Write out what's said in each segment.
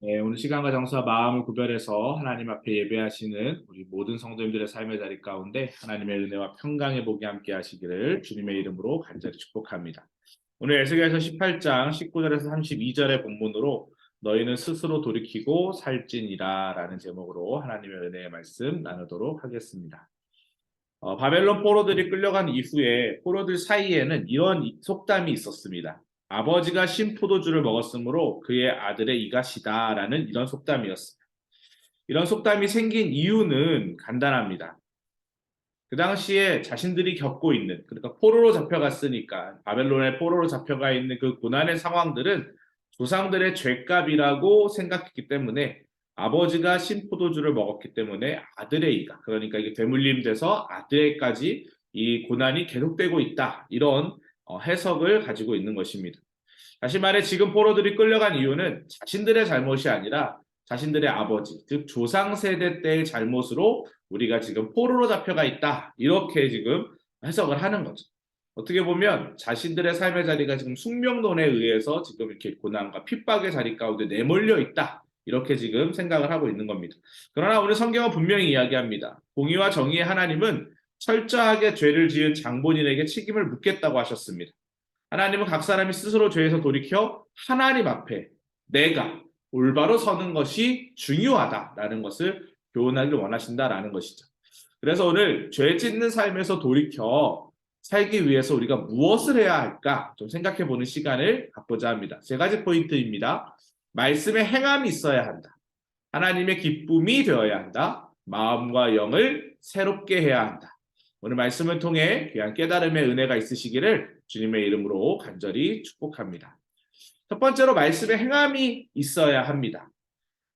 네, 오늘 시간과 정서와 마음을 구별해서 하나님 앞에 예배하시는 우리 모든 성도님들의 삶의 자리 가운데 하나님의 은혜와 평강의 복이 함께 하시기를 주님의 이름으로 간절히 축복합니다. 오늘 에스겔서 18장 19절에서 32절의 본문으로 너희는 스스로 돌이키고 살찌니라 라는 제목으로 하나님의 은혜의 말씀 나누도록 하겠습니다. 어, 바벨론 포로들이 끌려간 이후에 포로들 사이에는 이런 속담이 있었습니다. 아버지가 신 포도주를 먹었으므로 그의 아들의 이가 시다라는 이런 속담이었습니다. 이런 속담이 생긴 이유는 간단합니다. 그 당시에 자신들이 겪고 있는 그러니까 포로로 잡혀갔으니까 바벨론의 포로로 잡혀가 있는 그 고난의 상황들은 조상들의 죄값이라고 생각했기 때문에 아버지가 신포도주를 먹었기 때문에 아들의 이가 그러니까 이게 되물림돼서 아들에까지 이 고난이 계속되고 있다 이런 어, 해석을 가지고 있는 것입니다. 다시 말해 지금 포로들이 끌려간 이유는 자신들의 잘못이 아니라 자신들의 아버지, 즉 조상 세대 때의 잘못으로 우리가 지금 포로로 잡혀가 있다. 이렇게 지금 해석을 하는 거죠. 어떻게 보면 자신들의 삶의 자리가 지금 숙명론에 의해서 지금 이렇게 고난과 핍박의 자리 가운데 내몰려 있다. 이렇게 지금 생각을 하고 있는 겁니다. 그러나 오늘 성경은 분명히 이야기합니다. 공의와 정의의 하나님은 철저하게 죄를 지은 장본인에게 책임을 묻겠다고 하셨습니다. 하나님은 각 사람이 스스로 죄에서 돌이켜 하나님 앞에 내가 올바로 서는 것이 중요하다라는 것을 교훈하기를 원하신다라는 것이죠. 그래서 오늘 죄 짓는 삶에서 돌이켜 살기 위해서 우리가 무엇을 해야 할까 좀 생각해 보는 시간을 갖고자 합니다. 세 가지 포인트입니다. 말씀에 행함이 있어야 한다. 하나님의 기쁨이 되어야 한다. 마음과 영을 새롭게 해야 한다. 오늘 말씀을 통해 귀한 깨달음의 은혜가 있으시기를 주님의 이름으로 간절히 축복합니다. 첫 번째로 말씀에 행함이 있어야 합니다.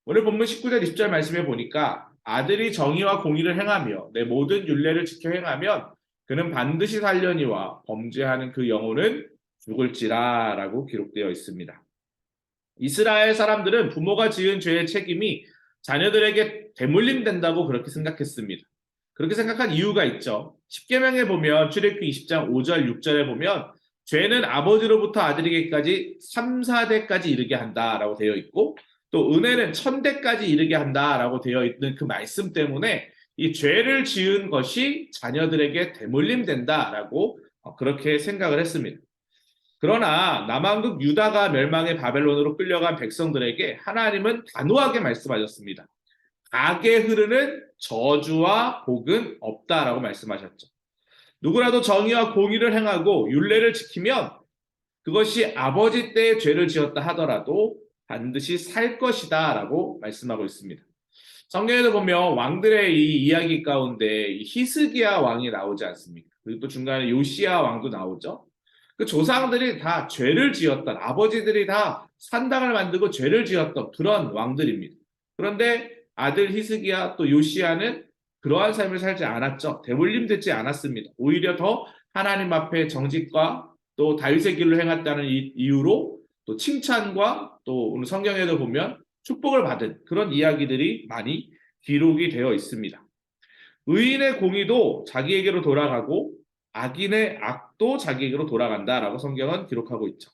오늘 본문 19절 20절 말씀에 보니까 아들이 정의와 공의를 행하며 내 모든 윤례를 지켜 행하면 그는 반드시 살려니와 범죄하는 그 영혼은 죽을지라라고 기록되어 있습니다. 이스라엘 사람들은 부모가 지은 죄의 책임이 자녀들에게 대물림된다고 그렇게 생각했습니다. 그렇게 생각한 이유가 있죠. 10계명에 보면 출애굽기 20장 5절 6절에 보면 죄는 아버지로부터 아들에게까지 3, 4대까지 이르게 한다라고 되어 있고 또 은혜는 1000대까지 이르게 한다라고 되어 있는 그 말씀 때문에 이 죄를 지은 것이 자녀들에게 대물림된다라고 어, 그렇게 생각을 했습니다. 그러나 남왕국 유다가 멸망의 바벨론으로 끌려간 백성들에게 하나님은 단호하게 말씀하셨습니다. 악에 흐르는 저주와 복은 없다라고 말씀하셨죠. 누구라도 정의와 공의를 행하고 윤례를 지키면 그것이 아버지 때의 죄를 지었다 하더라도 반드시 살 것이다 라고 말씀하고 있습니다. 성경에도 보면 왕들의 이 이야기 가운데 히스기야 왕이 나오지 않습니까? 그리고 또 중간에 요시야 왕도 나오죠. 그 조상들이 다 죄를 지었던 아버지들이 다 산당을 만들고 죄를 지었던 그런 왕들입니다. 그런데 아들 히스기야 또 요시야는 그러한 삶을 살지 않았죠. 대물림 되지 않았습니다. 오히려 더 하나님 앞에 정직과 또 다윗의 길로 행했다는 이유로 또 칭찬과 또 오늘 성경에도 보면 축복을 받은 그런 이야기들이 많이 기록이 되어 있습니다. 의인의 공의도 자기에게로 돌아가고 악인의 악도 자기에게로 돌아간다라고 성경은 기록하고 있죠.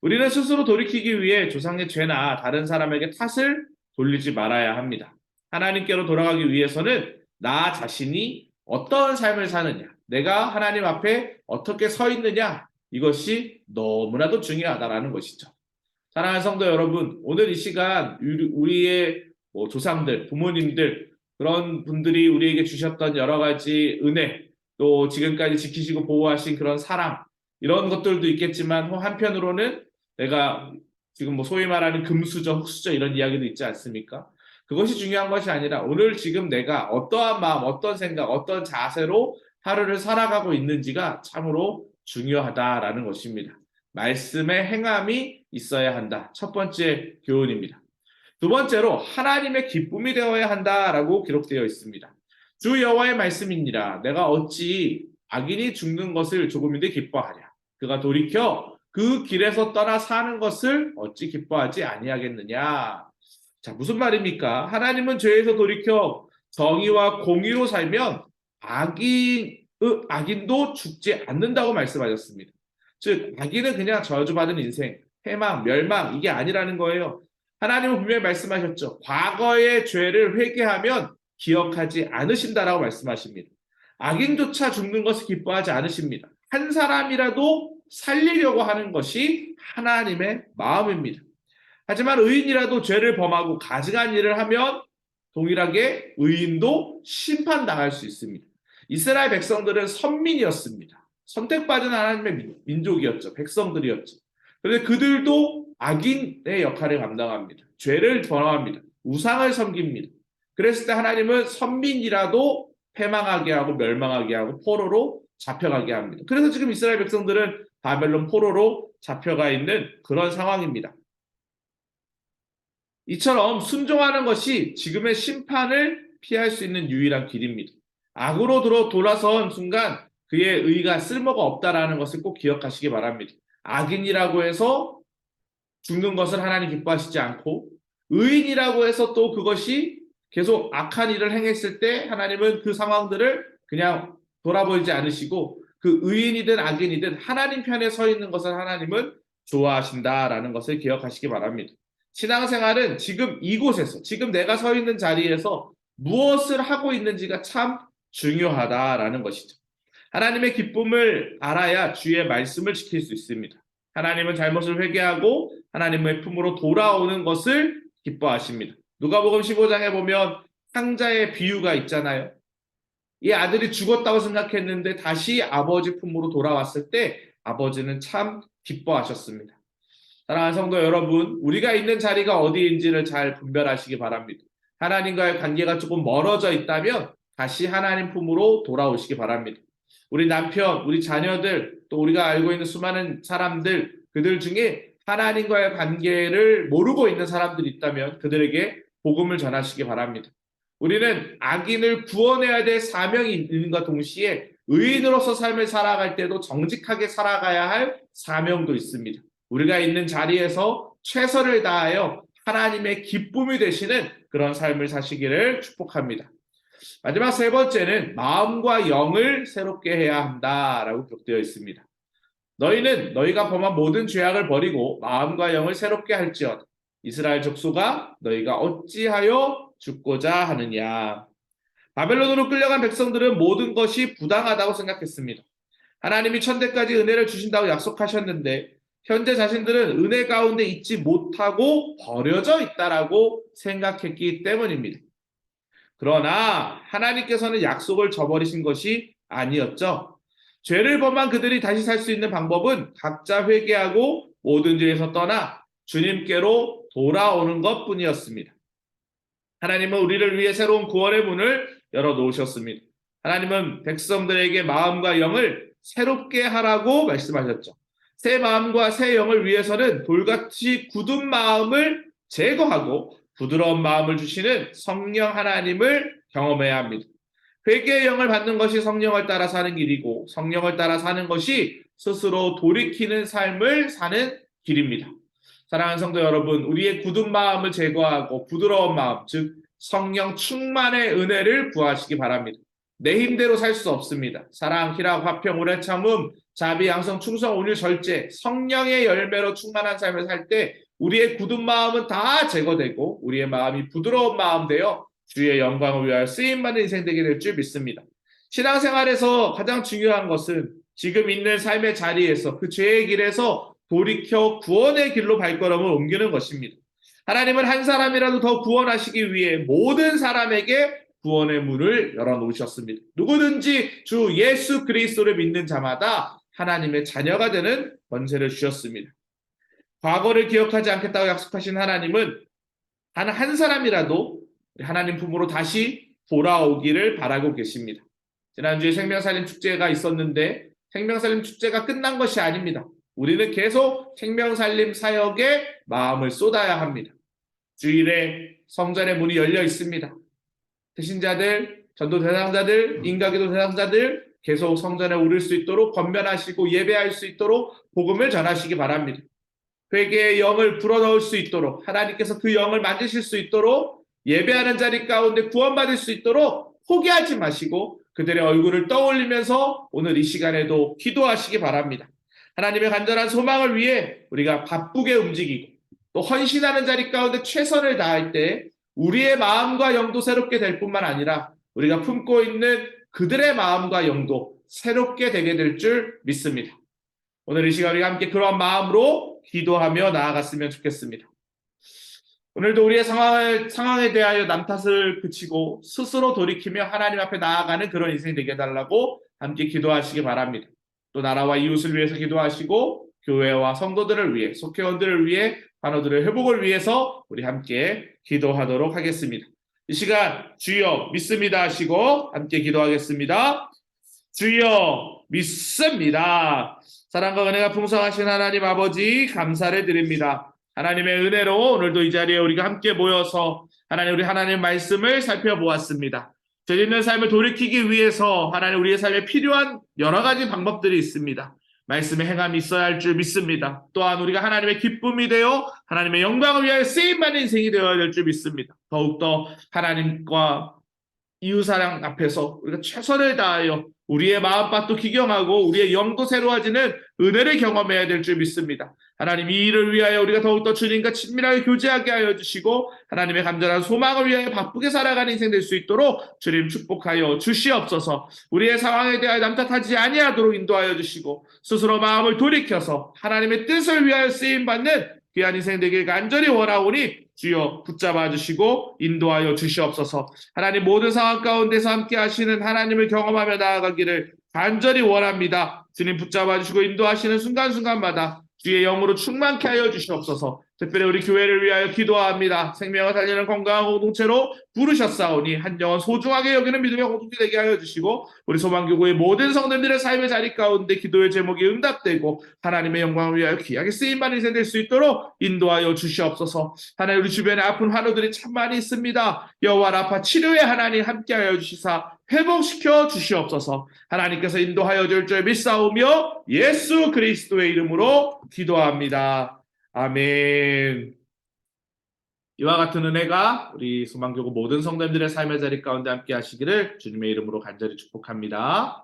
우리는 스스로 돌이키기 위해 조상의 죄나 다른 사람에게 탓을 돌리지 말아야 합니다. 하나님께로 돌아가기 위해서는 나 자신이 어떤 삶을 사느냐, 내가 하나님 앞에 어떻게 서 있느냐, 이것이 너무나도 중요하다라는 것이죠. 사랑하는 성도 여러분, 오늘 이 시간 우리의 뭐 조상들, 부모님들, 그런 분들이 우리에게 주셨던 여러 가지 은혜, 또 지금까지 지키시고 보호하신 그런 사랑, 이런 것들도 있겠지만 한편으로는 내가 지금 뭐 소위 말하는 금수저, 흑수저 이런 이야기도 있지 않습니까? 그것이 중요한 것이 아니라 오늘 지금 내가 어떠한 마음, 어떤 생각, 어떤 자세로 하루를 살아가고 있는지가 참으로 중요하다라는 것입니다. 말씀의 행함이 있어야 한다. 첫 번째 교훈입니다. 두 번째로 하나님의 기쁨이 되어야 한다라고 기록되어 있습니다. 주 여호와의 말씀이니라 내가 어찌 악인이 죽는 것을 조금인데 기뻐하랴. 그가 돌이켜 그 길에서 떠나 사는 것을 어찌 기뻐하지 아니하겠느냐. 자, 무슨 말입니까? 하나님은 죄에서 돌이켜 정의와 공의로 살면 악인, 악인도 죽지 않는다고 말씀하셨습니다. 즉, 악인은 그냥 저주받은 인생, 해망, 멸망, 이게 아니라는 거예요. 하나님은 분명히 말씀하셨죠. 과거의 죄를 회개하면 기억하지 않으신다라고 말씀하십니다. 악인조차 죽는 것을 기뻐하지 않으십니다. 한 사람이라도 살리려고 하는 것이 하나님의 마음입니다. 하지만 의인이라도 죄를 범하고 가증한 일을 하면 동일하게 의인도 심판당할 수 있습니다. 이스라엘 백성들은 선민이었습니다. 선택받은 하나님의 민- 민족이었죠. 백성들이었죠. 그런데 그들도 악인의 역할을 감당합니다. 죄를 범합니다. 우상을 섬깁니다. 그랬을 때 하나님은 선민이라도 패망하게 하고 멸망하게 하고 포로로 잡혀가게 합니다. 그래서 지금 이스라엘 백성들은 바벨론 포로로 잡혀가 있는 그런 상황입니다. 이처럼 순종하는 것이 지금의 심판을 피할 수 있는 유일한 길입니다. 악으로 들어 돌아선 순간 그의 의가 쓸모가 없다라는 것을 꼭 기억하시기 바랍니다. 악인이라고 해서 죽는 것을 하나님 기뻐하시지 않고 의인이라고 해서 또 그것이 계속 악한 일을 행했을 때 하나님은 그 상황들을 그냥 돌아보지 않으시고 그 의인이든 악인이든 하나님 편에 서 있는 것을 하나님은 좋아하신다라는 것을 기억하시기 바랍니다. 신앙생활은 지금 이곳에서 지금 내가 서 있는 자리에서 무엇을 하고 있는지가 참 중요하다라는 것이죠. 하나님의 기쁨을 알아야 주의 말씀을 지킬 수 있습니다. 하나님은 잘못을 회개하고 하나님의 품으로 돌아오는 것을 기뻐하십니다. 누가복음 15장에 보면 상자의 비유가 있잖아요. 이 아들이 죽었다고 생각했는데 다시 아버지 품으로 돌아왔을 때 아버지는 참 기뻐하셨습니다. 사랑하는 성도 여러분, 우리가 있는 자리가 어디인지를 잘 분별하시기 바랍니다. 하나님과의 관계가 조금 멀어져 있다면 다시 하나님 품으로 돌아오시기 바랍니다. 우리 남편, 우리 자녀들, 또 우리가 알고 있는 수많은 사람들, 그들 중에 하나님과의 관계를 모르고 있는 사람들이 있다면 그들에게 복음을 전하시기 바랍니다. 우리는 악인을 구원해야 될 사명이 있는과 동시에 의인으로서 삶을 살아갈 때도 정직하게 살아가야 할 사명도 있습니다. 우리가 있는 자리에서 최선을 다하여 하나님의 기쁨이 되시는 그런 삶을 사시기를 축복합니다. 마지막 세 번째는 마음과 영을 새롭게 해야 한다라고 기록되어 있습니다. 너희는 너희가 범한 모든 죄악을 버리고 마음과 영을 새롭게 할지어다. 이스라엘 족속아 너희가 어찌하여 죽고자 하느냐. 바벨론으로 끌려간 백성들은 모든 것이 부당하다고 생각했습니다. 하나님이 천대까지 은혜를 주신다고 약속하셨는데 현재 자신들은 은혜 가운데 있지 못하고 버려져 있다라고 생각했기 때문입니다. 그러나 하나님께서는 약속을 저버리신 것이 아니었죠. 죄를 범한 그들이 다시 살 수 있는 방법은 각자 회개하고 모든 죄에서 떠나 주님께로 돌아오는 것 뿐이었습니다. 하나님은 우리를 위해 새로운 구원의 문을 열어 놓으셨습니다. 하나님은 백성들에게 마음과 영을 새롭게 하라고 말씀하셨죠. 새 마음과 새 영을 위해서는 돌같이 굳은 마음을 제거하고 부드러운 마음을 주시는 성령 하나님을 경험해야 합니다. 회개의 영을 받는 것이 성령을 따라 사는 길이고 성령을 따라 사는 것이 스스로 돌이키는 삶을 사는 길입니다. 사랑하는 성도 여러분, 우리의 굳은 마음을 제거하고 부드러운 마음, 즉 성령 충만의 은혜를 구하시기 바랍니다. 내 힘대로 살 수 없습니다. 사랑, 희락, 화평, 오래 참음, 자비, 양성, 충성, 온유, 절제, 성령의 열매로 충만한 삶을 살 때 우리의 굳은 마음은 다 제거되고 우리의 마음이 부드러운 마음 되어 주의 영광을 위하여 쓰임받는 인생 되게 될 줄 믿습니다. 신앙생활에서 가장 중요한 것은 지금 있는 삶의 자리에서 그 죄의 길에서 돌이켜 구원의 길로 발걸음을 옮기는 것입니다. 하나님은 한 사람이라도 더 구원하시기 위해 모든 사람에게 구원의 문을 열어 놓으셨습니다. 누구든지 주 예수 그리스도를 믿는 자마다 하나님의 자녀가 되는 권세를 주셨습니다. 과거를 기억하지 않겠다고 약속하신 하나님은 단 한 사람이라도 하나님 품으로 다시 돌아오기를 바라고 계십니다. 지난주에 생명살림 축제가 있었는데 생명살림 축제가 끝난 것이 아닙니다. 우리는 계속 생명살림 사역에 마음을 쏟아야 합니다. 주일에 성전의 문이 열려 있습니다. 대신자들, 전도 대상자들, 인가기도 대상자들 계속 성전에 오를 수 있도록 건면하시고 예배할 수 있도록 복음을 전하시기 바랍니다. 회개의 영을 불어넣을 수 있도록 하나님께서 그 영을 만드실 수 있도록 예배하는 자리 가운데 구원받을 수 있도록 포기하지 마시고 그들의 얼굴을 떠올리면서 오늘 이 시간에도 기도하시기 바랍니다. 하나님의 간절한 소망을 위해 우리가 바쁘게 움직이고 또 헌신하는 자리 가운데 최선을 다할 때 우리의 마음과 영도 새롭게 될 뿐만 아니라 우리가 품고 있는 그들의 마음과 영도 새롭게 되게 될 줄 믿습니다. 오늘 이 시간 우리가 함께 그런 마음으로 기도하며 나아갔으면 좋겠습니다. 오늘도 우리의 상황을, 상황에 대하여 남 탓을 그치고 스스로 돌이키며 하나님 앞에 나아가는 그런 인생이 되게 해달라고 함께 기도하시기 바랍니다. 또 나라와 이웃을 위해서 기도하시고 교회와 성도들을 위해 속회원들을 위해 단어들의 회복을 위해서 우리 함께 기도하도록 하겠습니다. 이 시간 주여 믿습니다 하시고 함께 기도하겠습니다. 주여 믿습니다. 사랑과 은혜가 풍성하신 하나님 아버지 감사를 드립니다. 하나님의 은혜로 오늘도 이 자리에 우리가 함께 모여서 하나님 우리 하나님 말씀을 살펴보았습니다. 죄 있는 삶을 돌이키기 위해서 하나님 우리의 삶에 필요한 여러 가지 방법들이 있습니다. 말씀의 행함이 있어야 할 줄 믿습니다. 또한 우리가 하나님의 기쁨이 되어 하나님의 영광을 위하여 쓰임받는 인생이 되어야 될 줄 믿습니다. 더욱더 하나님과 이웃사랑 앞에서 우리가 최선을 다하여 우리의 마음밭도 기경하고 우리의 영도 새로워지는 은혜를 경험해야 될 줄 믿습니다. 하나님 이 일을 위하여 우리가 더욱더 주님과 친밀하게 교제하게 하여 주시고 하나님의 간절한 소망을 위하여 바쁘게 살아가는 인생 될 수 있도록 주님 축복하여 주시옵소서 우리의 상황에 대하여 남탓하지 아니하도록 인도하여 주시고 스스로 마음을 돌이켜서 하나님의 뜻을 위하여 쓰임받는 귀한 인생 되길 간절히 원하오니 주여 붙잡아 주시고 인도하여 주시옵소서. 하나님 모든 상황 가운데서 함께 하시는 하나님을 경험하며 나아가기를 간절히 원합니다. 주님 붙잡아 주시고 인도하시는 순간순간마다 주의 영으로 충만케 하여 주시옵소서. 특별히 우리 교회를 위하여 기도합니다. 생명을 살리는 건강한 공동체로 부르셨사오니 한 영혼 소중하게 여기는 믿음의 공동체 되게 하여 주시고 우리 소망교구의 모든 성도들의 삶의 자리 가운데 기도의 제목이 응답되고 하나님의 영광을 위하여 귀하게 쓰임받는 인생 될 수 있도록 인도하여 주시옵소서. 하나님 우리 주변에 아픈 환우들이 참 많이 있습니다. 여호와 라파 치료의 하나님 함께하여 주시사 회복시켜 주시옵소서. 하나님께서 인도하여 줄 줄 믿사오며 예수 그리스도의 이름으로 기도합니다. 아멘. 이와 같은 은혜가 우리 소망교구 모든 성도님들의 삶의 자리 가운데 함께 하시기를 주님의 이름으로 간절히 축복합니다.